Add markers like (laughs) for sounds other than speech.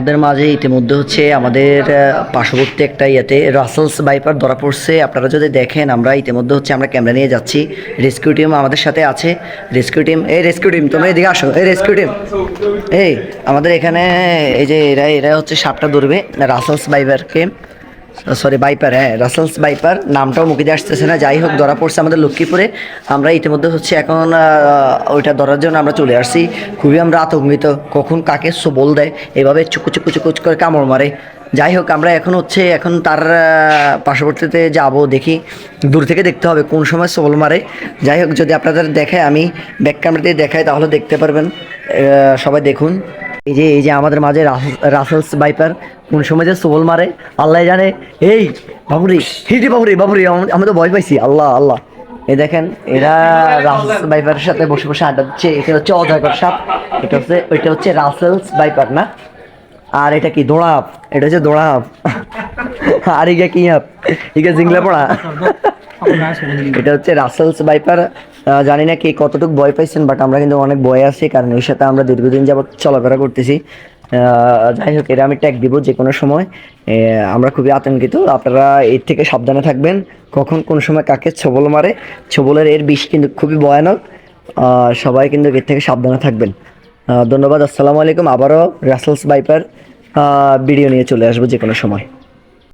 আমাদের মাঝে ইতিমধ্যে হচ্ছে আমাদের পার্শ্ববর্তী একটা ইয়েতে রাসেলস বাইপার ধরা পড়ছে। আপনারা যদি দেখেন, আমরা ইতিমধ্যে হচ্ছে আমরা ক্যামেরা নিয়ে যাচ্ছি। রেস্কিউ টিম আমাদের সাথে আছে। রেস্কিউ টিম এই রেস্কিউ টিম তোমরা এদিকে আসো। এই রেস্কিউ টিম এই আমাদের এখানে, এই যে এরা এরা হচ্ছে সাপটা ধরবে রাসেলস বাইপারকে সরি বাইপার হ্যাঁ রাসেলস বাইপার নামটাও মুখে দিয়ে আসতেছে না, যাই হোক, ধরা পড়ছে আমাদের লক্ষ্মীপুরে। আমরা ইতিমধ্যে হচ্ছে এখন ওইটা ধরার জন্য আমরা চলে আসছি। খুবই আমরা আতঙ্কিত, কখন কাকে সবল দেয়, এভাবে চুকু চুকু চুকু করে কামড় মারে। যাই হোক, আমরা এখন হচ্ছে, এখন তার পার্শ্ববর্তীতে যাব, দেখি, দূর থেকে দেখতে হবে কোন সময় সবল মারে। যাই হোক, যদি আপনাদের দেখায়, আমি ব্যাক ক্যামেরা দিয়ে দেখাই, তাহলে দেখতে পারবেন। সবাই দেখুন। এই যে এই যে আমাদের মাঝে রাসেল- রাসেলস বাইপার কোন সময় যে সবল মারে, আল্লাহ জানে, এই বাবুরি হিটি বাবুরি বাবুরি, আম- তো ভয় পাইছি, আল্লাহ আল্লাহ। এই দেখেন, এরা রাসেলস বাইপারের সাথে বসে বসে আড্ডা দিচ্ছে, এটা হচ্ছে অজয়কর সাপ এটা হচ্ছে ওইটা হচ্ছে রাসেলস বাইপার না? আর এটা কি দোড়াপ এটা হচ্ছে দোড়াপ (laughs) আর ইগা কি আপ ইগা জিংলা পড়া। (laughs) এটা হচ্ছে রাসেলস বাইপার জানি না কে কতটুকু ভয় পাইছেন বাট আমরা কিন্তু অনেক ভয় আছি, কারণ এর সাথে আমরা দীর্ঘদিন যাবত চলাফেরা করতেছি। যাই হোক, এরা আমি ট্যাগ দিব যে কোনো সময়। আমরা খুবই আতঙ্কিত। আপনারা এর থেকে সাবধানে থাকবেন। কখন কোন সময় কাকে ছবল মারে, ছবলের এর বিষ কিন্তু খুবই ভয়ানক। সবাই কিন্তু এর থেকে সাবধানে থাকবেন। ধন্যবাদ, আসসালামু আলাইকুম। আবারও রাসেলস বাইপার ভিডিও নিয়ে চলে আসব যে কোনো সময়।